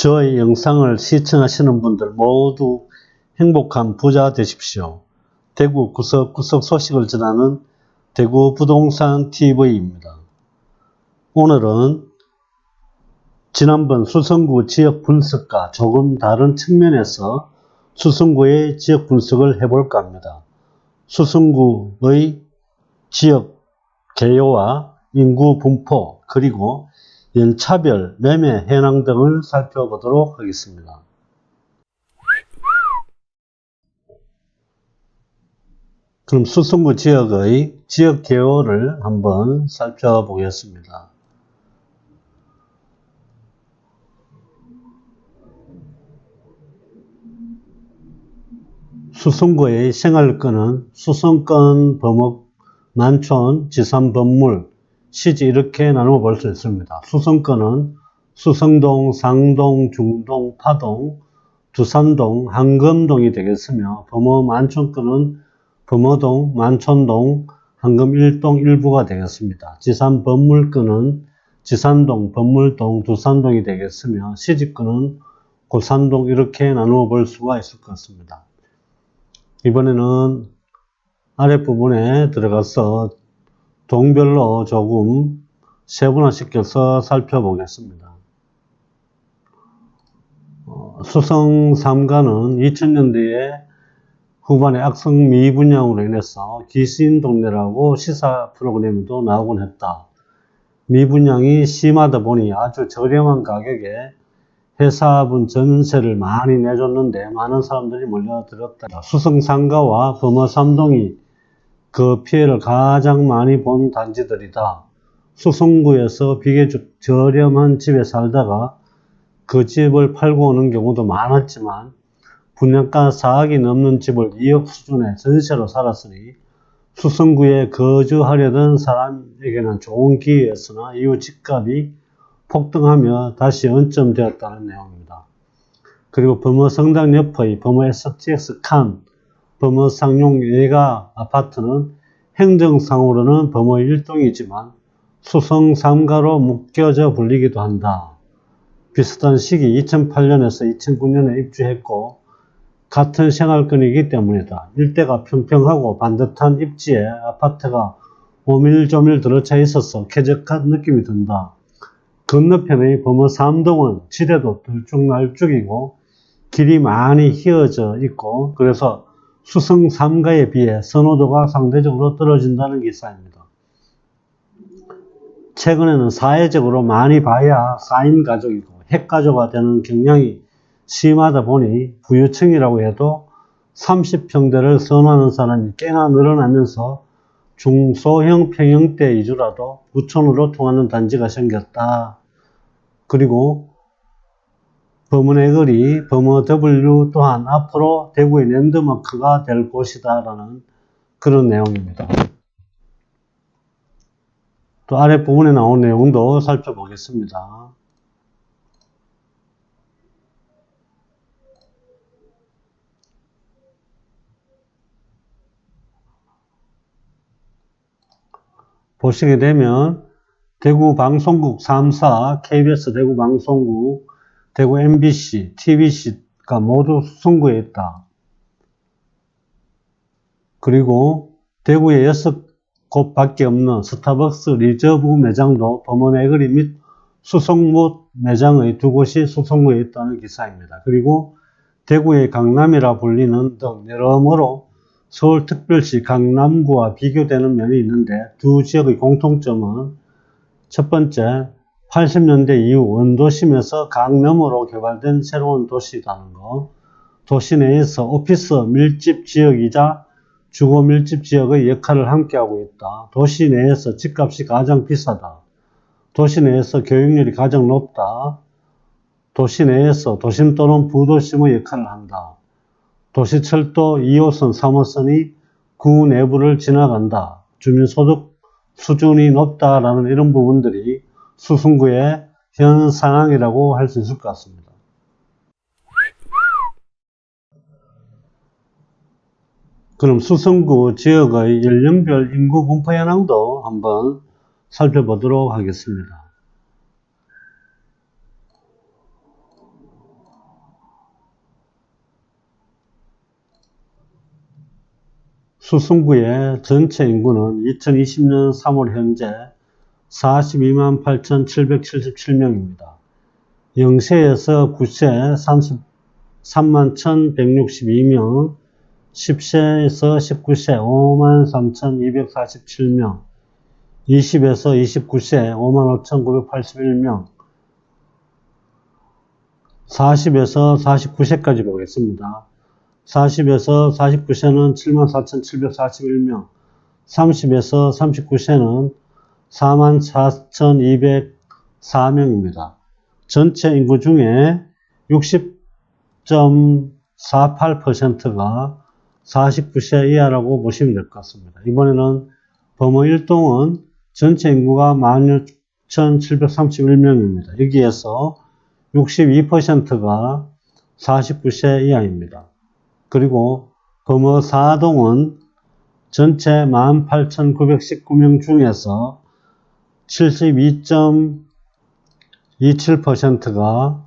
저의 영상을 시청하시는 분들 모두 행복한 부자 되십시오. 대구 구석구석 소식을 전하는 대구 부동산 TV입니다. 오늘은 지난번 수성구 지역 분석과 조금 다른 측면에서 수성구의 지역 분석을 해볼까 합니다. 수성구의 지역 개요와 인구 분포 그리고 연차별 매매 현황 등을 살펴보도록 하겠습니다. 그럼 수성구 지역의 지역 개요를 한번 살펴보겠습니다. 수성구의 생활권은 수성권, 범업, 만촌, 지산, 범물, 시지 이렇게 나누어 볼 수 있습니다. 수성권은 수성동, 상동, 중동, 파동, 두산동, 한금동이 되겠으며 범어 만촌권은 범어동, 만촌동, 한금 1동 일부가 되겠습니다. 지산 범물권은 지산동, 범물동, 두산동이 되겠으며 시집권은 고산동 이렇게 나누어 볼 수가 있을 것 같습니다. 이번에는 아랫부분에 들어가서 동별로 조금 세분화시켜서 살펴보겠습니다. 어, 수성 3가는 2000년대에 후반에 악성 미분양으로 인해서 귀신 동네라고 시사 프로그램도 나오곤 했다. 미분양이 심하다 보니 아주 저렴한 가격에 회사분 전세를 많이 내줬는데 많은 사람들이 몰려들었다. 수성상가와 범어 삼동이 그 피해를 가장 많이 본 단지들이다. 수성구에서 비교적 저렴한 집에 살다가 그 집을 팔고 오는 경우도 많았지만 분양가 4억이 넘는 집을 2억 수준의 전세로 살았으니 수성구에 거주하려던 사람에게는 좋은 기회였으나 이후 집값이 폭등하며 다시 원점되었다는 내용입니다. 그리고 범어 성당 옆의 범어 STX 칸, 범어 상용 예가 아파트는 행정상으로는 범어 1동이지만 수성 3가로 묶여져 불리기도 한다. 비슷한 시기 2008년에서 2009년에 입주했고 같은 생활권이기 때문이다. 일대가 평평하고 반듯한 입지에 아파트가 오밀조밀 들어차 있어서 쾌적한 느낌이 든다. 건너편의 범어 삼동은 지대도 들쭉날쭉이고 길이 많이 휘어져 있고 그래서 수성 삼가에 비해 선호도가 상대적으로 떨어진다는 기사입니다. 최근에는 사회적으로 많이 봐야 4인 가족이고 핵가족화 되는 경향이 심하다 보니 부유층이라고 해도 30평대를 선호하는 사람이 꽤나 늘어나면서 중소형 평형대 위주라도 부촌으로 통하는 단지가 생겼다. 그리고 범은의 거리, 범어 W 또한 앞으로 대구의 랜드마크가 될 곳이다 라는 그런 내용입니다. 또 아랫부분에 나온 내용도 살펴보겠습니다. 보시게 되면 대구 방송국 3사, KBS 대구 방송국, 대구 MBC, TBC가 모두 수성구에 있다. 그리고 대구에 6곳 밖에 없는 스타벅스 리저브 매장도 범원 애거리 및 수성못 매장의 두 곳이 수성구에 있다는 기사입니다. 그리고 대구의 강남이라 불리는 등 여러모로 서울특별시 강남구와 비교되는 면이 있는데 두 지역의 공통점은 첫 번째 80년대 이후 원도심에서 강남으로 개발된 새로운 도시라는 것 도시 내에서 오피스 밀집 지역이자 주거 밀집 지역의 역할을 함께하고 있다. 도시 내에서 집값이 가장 비싸다. 도시 내에서 교육률이 가장 높다. 도시 내에서 도심 또는 부도심의 역할을 한다. 도시철도 2호선, 3호선이 구 내부를 지나간다. 주민소득 수준이 높다라는 이런 부분들이 수승구의 현 상황이라고 할 수 있을 것 같습니다. 그럼 수성구 지역의 연령별 인구 분포 현황도 한번 살펴보도록 하겠습니다. 수성구의 전체 인구는 2020년 3월 현재 42만 8,777명입니다. 0세에서 9세 33만 1,162명, 10세에서 19세 5만 3,247명, 20에서 29세 5만 5,981명, 40에서 49세까지 보겠습니다. 40에서 49세는 74,741명, 30에서 39세는 44,204명입니다. 전체 인구 중에 60.48%가 49세 이하라고 보시면 될 것 같습니다. 이번에는 범어 1동은 전체 인구가 16,731명입니다. 여기에서 62%가 49세 이하입니다. 그리고 범어 4동은 전체 18,919명 중에서 72.27%가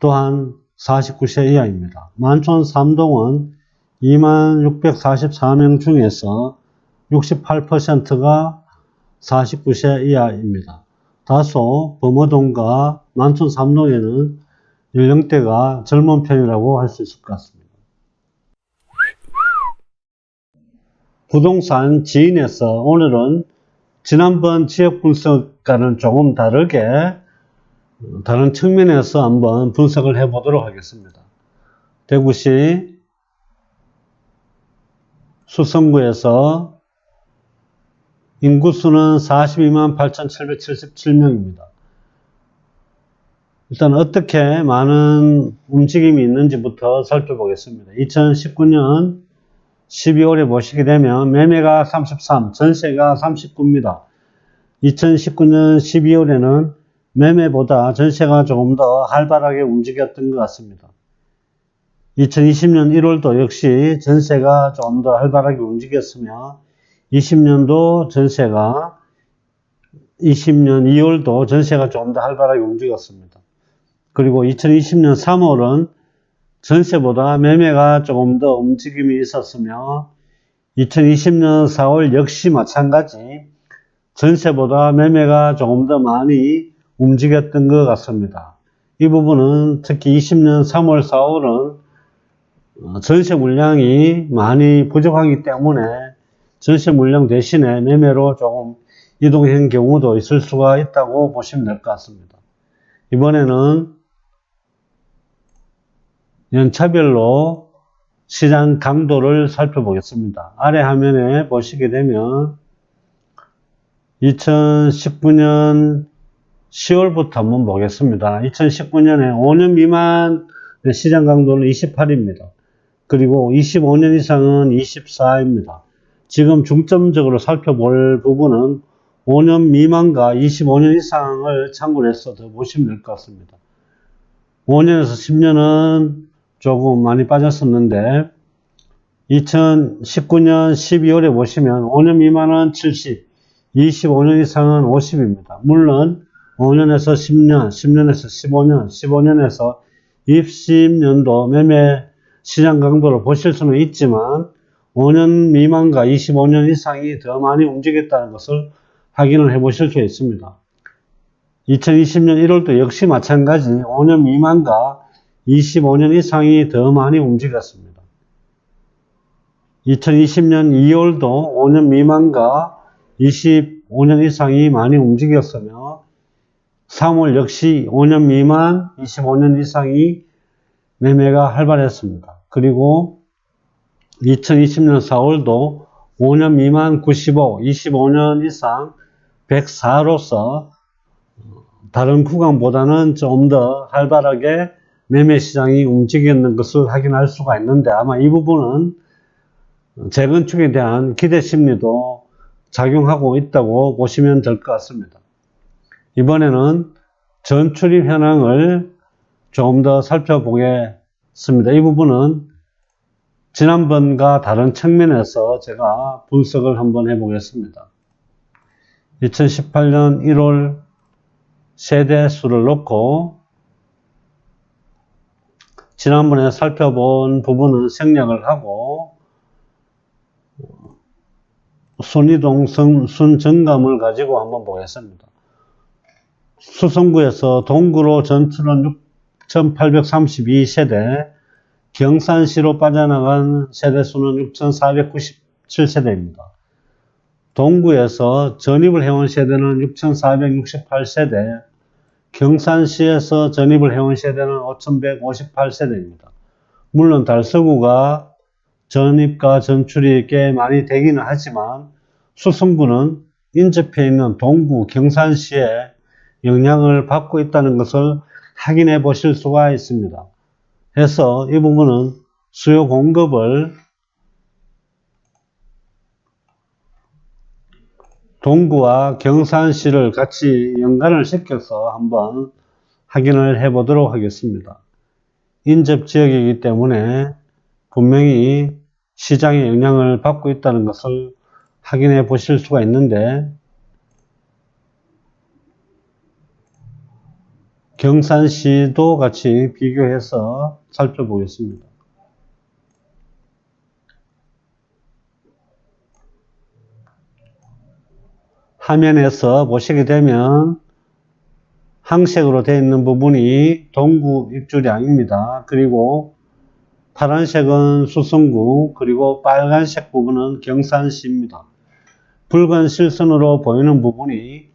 또한 49세 이하입니다. 만촌 3동은 2644명 중에서 68%가 49세 이하입니다. 다소 범어동과 만촌 3동에는 연령대가 젊은 편이라고 할 수 있을 것 같습니다. 부동산 지인에서 오늘은 지난번 지역 분석과는 조금 다르게 어, 다른 측면에서 한번 분석을 해 보도록 하겠습니다. 대구시 수성구에서 인구수는 42만 8,777명입니다. 일단 어떻게 많은 움직임이 있는지부터 살펴보겠습니다. 2019년 12월에 보시게 되면 매매가 33, 전세가 39입니다. 2019년 12월에는 매매보다 전세가 조금 더 활발하게 움직였던 것 같습니다. 2020년 1월도 역시 전세가 조금 더 활발하게 움직였으며 20년도 전세가 20년 2월도 전세가 조금 더 활발하게 움직였습니다. 그리고 2020년 3월은 전세보다 매매가 조금 더 움직임이 있었으며 2020년 4월 역시 마찬가지 전세보다 매매가 조금 더 많이 움직였던 것 같습니다. 이 부분은 특히 20년 3월 4월은 전세 물량이 많이 부족하기 때문에 전세 물량 대신에 매매로 조금 이동한 경우도 있을 수가 있다고 보시면 될 것 같습니다. 이번에는 연차별로 시장 강도를 살펴보겠습니다. 아래 화면에 보시게 되면 2019년 10월부터 한번 보겠습니다. 2019년에 5년 미만 시장 강도는 28입니다. 그리고 25년 이상은 24입니다. 지금 중점적으로 살펴볼 부분은 5년 미만과 25년 이상을 참고로 해서 더 보시면 될 것 같습니다. 5년에서 10년은 조금 많이 빠졌었는데 2019년 12월에 보시면 5년 미만은 70, 25년 이상은 50입니다. 물론 5년에서 10년, 10년에서 15년, 15년에서 20년도 매매 시장 강도를 보실 수는 있지만 5년 미만과 25년 이상이 더 많이 움직였다는 것을 확인을 해 보실 수 있습니다. 2020년 1월도 역시 마찬가지 5년 미만과 25년 이상이 더 많이 움직였습니다. 2020년 2월도 5년 미만과 25년 이상이 많이 움직였으며 3월 역시 5년 미만, 25년 이상이 매매가 활발했습니다. 그리고 2020년 4월도 5년 미만 95, 25년 이상 104로서 다른 구간보다는 좀 더 활발하게 매매 시장이 움직이는 것을 확인할 수가 있는데 아마 이 부분은 재건축에 대한 기대 심리도 작용하고 있다고 보시면 될 것 같습니다. 이번에는 전출입 현황을 조금 더 살펴보겠습니다. 이 부분은 지난번과 다른 측면에서 제가 분석을 한번 해보겠습니다. 2018년 1월 세대 수를 놓고 지난번에 살펴본 부분은 생략을 하고 순이동 선- 순정감을 가지고 한번 보겠습니다. 수성구에서 동구로 전출은 6,832세대, 경산시로 빠져나간 세대 수는 6,497세대입니다. 동구에서 전입을 해온 세대는 6,468세대, 경산시에서 전입을 해온 세대는 5,158세대입니다. 물론 달서구가 전입과 전출이 꽤 많이 되기는 하지만 수성구는 인접해 있는 동구, 경산시에 영향을 받고 있다는 것을 확인해 보실 수가 있습니다. 해서 이 부분은 수요 공급을 동구와 경산시를 같이 연관을 시켜서 한번 확인을 해 보도록 하겠습니다. 인접 지역이기 때문에 분명히 시장에 영향을 받고 있다는 것을 확인해 보실 수가 있는데 경산시도 같이 비교해서 살펴보겠습니다. 화면에서 보시게 되면 항색으로 되어 있는 부분이 동구 입주량입니다. 그리고 파란색은 수성구, 그리고 빨간색 부분은 경산시입니다. 붉은 실선으로 보이는 부분이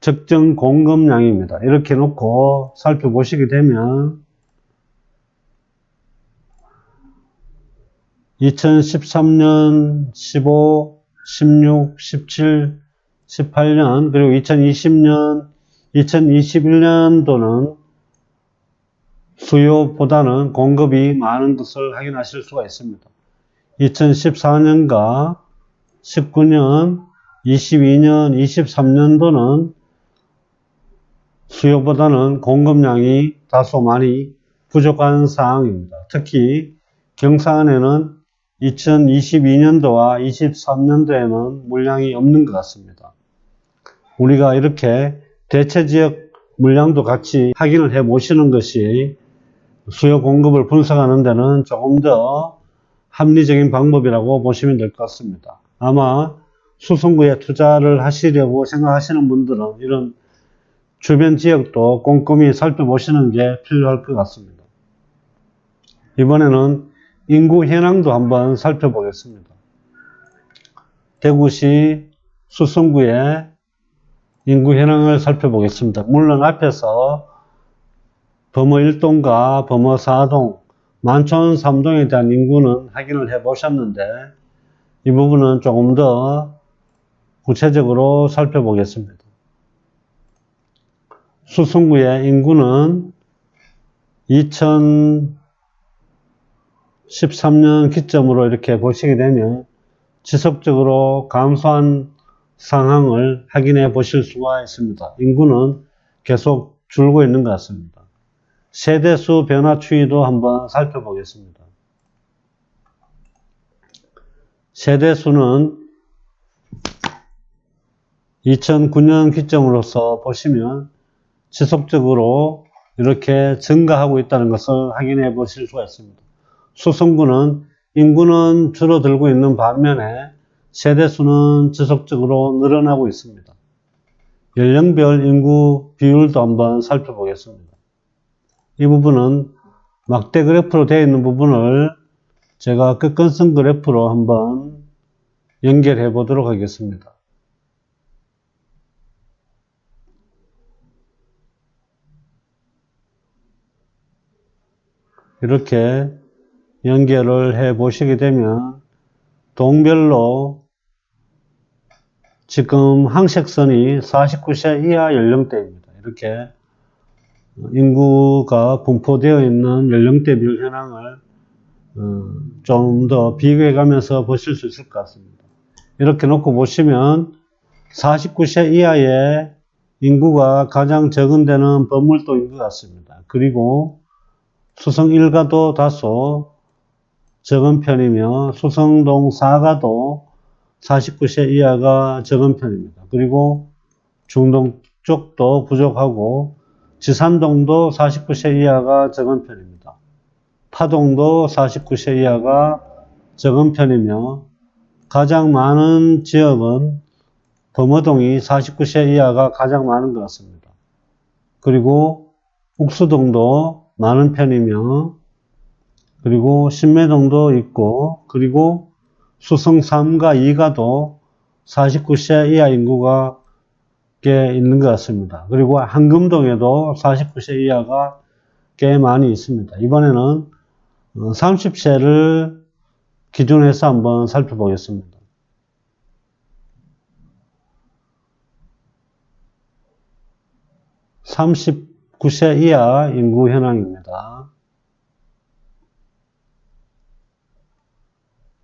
적정 공급량입니다. 이렇게 놓고 살펴보시게 되면 2013년, 15, 16, 17, 18년, 그리고 2020년, 2021년도는 수요보다는 공급이 많은 것을 확인하실 수가 있습니다. 2014년과 19년, 22년, 23년도는 수요보다는 공급량이 다소 많이 부족한 상황입니다. 특히 경산에는 2022년도와 23년도에는 물량이 없는 것 같습니다. 우리가 이렇게 대체 지역 물량도 같이 확인을 해 보시는 것이 수요 공급을 분석하는 데는 조금 더 합리적인 방법이라고 보시면 될 것 같습니다. 아마 수성구에 투자를 하시려고 생각하시는 분들은 이런 주변 지역도 꼼꼼히 살펴보시는 게 필요할 것 같습니다. 이번에는 인구 현황도 한번 살펴보겠습니다. 대구시 수성구의 인구 현황을 살펴보겠습니다. 물론 앞에서 범어 1동과 범어 4동, 만촌 3동에 대한 인구는 확인을 해 보셨는데 이 부분은 조금 더 구체적으로 살펴보겠습니다. 수성구의 인구는 2013년 기점으로 이렇게 보시게 되면 지속적으로 감소한 상황을 확인해 보실 수가 있습니다. 인구는 계속 줄고 있는 것 같습니다. 세대수 변화 추이도 한번 살펴보겠습니다. 세대수는 2009년 기점으로서 보시면 지속적으로 이렇게 증가하고 있다는 것을 확인해 보실 수가 있습니다. 수성구는 인구는 줄어들고 있는 반면에 세대수는 지속적으로 늘어나고 있습니다. 연령별 인구 비율도 한번 살펴보겠습니다. 이 부분은 막대 그래프로 되어 있는 부분을 제가 끝건선 그래프로 한번 연결해 보도록 하겠습니다. 이렇게 연결을 해 보시게 되면 동별로 지금 항색선이 49세 이하 연령대입니다. 이렇게 인구가 분포되어 있는 연령대별 현황을 어, 좀더 비교해 가면서 보실 수 있을 것 같습니다. 이렇게 놓고 보시면 49세 이하의 인구가 가장 적은 데는 범물도인 것 같습니다. 그리고 수성 1가도 다소 적은 편이며 수성동 4가도 49세 이하가 적은 편입니다. 그리고 중동 쪽도 부족하고 지산동도 49세 이하가 적은 편입니다. 타동도 49세 이하가 적은 편이며 가장 많은 지역은 범어동이 49세 이하가 가장 많은 것 같습니다. 그리고 옥수동도 많은 편이며 그리고 신매동도 있고 그리고 수성 3과 2가도 49세 이하 인구가 꽤 있는 것 같습니다. 그리고 한금동에도 49세 이하가 꽤 많이 있습니다. 이번에는 30세를 기준해서 한번 살펴보겠습니다. (39세) 이하 인구 현황입니다.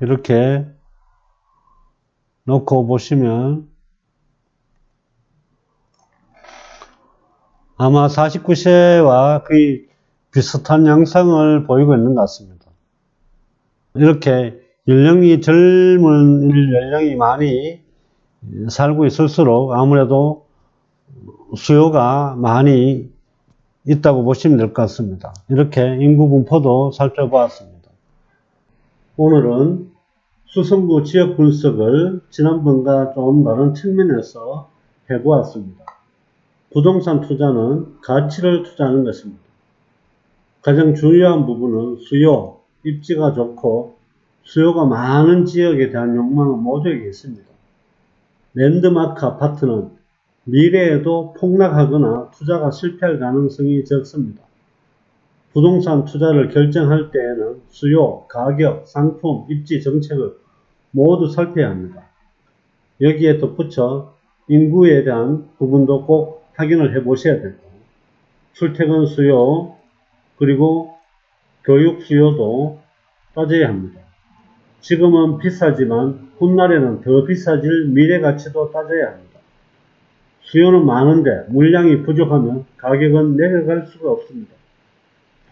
이렇게 놓고 보시면 아마 49세와 거의 비슷한 양상을 보이고 있는 것 같습니다. 이렇게 연령이 젊은 연령이 많이 살고 있을수록 아무래도 수요가 많이 있다고 보시면 될 것 같습니다. 이렇게 인구 분포도 살펴보았습니다. 오늘은 수성구 지역 분석을 지난번과 좀 다른 측면에서 해보았습니다. 부동산 투자는 가치를 투자하는 것입니다. 가장 중요한 부분은 수요, 입지가 좋고 수요가 많은 지역에 대한 욕망은 모두에게 있습니다. 랜드마크 아파트는 미래에도 폭락하거나 투자가 실패할 가능성이 적습니다. 부동산 투자를 결정할 때에는 수요, 가격, 상품, 입지 정책을 모두 살펴야 합니다. 여기에 덧붙여 인구에 대한 부분도 꼭 확인을 해 보셔야 되고 출퇴근 수요 그리고 교육 수요도 따져야 합니다. 지금은 비싸지만 훗날에는 더 비싸질 미래 가치도 따져야 합니다. 수요는 많은데 물량이 부족하면 가격은 내려갈 수가 없습니다.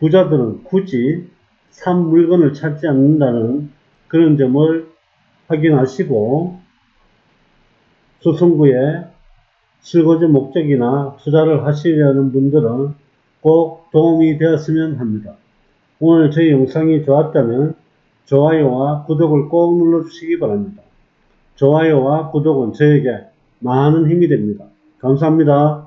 부자들은 굳이 산 물건을 찾지 않는다는 그런 점을 확인하시고 수성구에 실거주 목적이나 투자를 하시려는 분들은 꼭 도움이 되었으면 합니다. 오늘 저희 영상이 좋았다면 좋아요와 구독을 꼭 눌러주시기 바랍니다. 좋아요와 구독은 저에게 많은 힘이 됩니다. 감사합니다.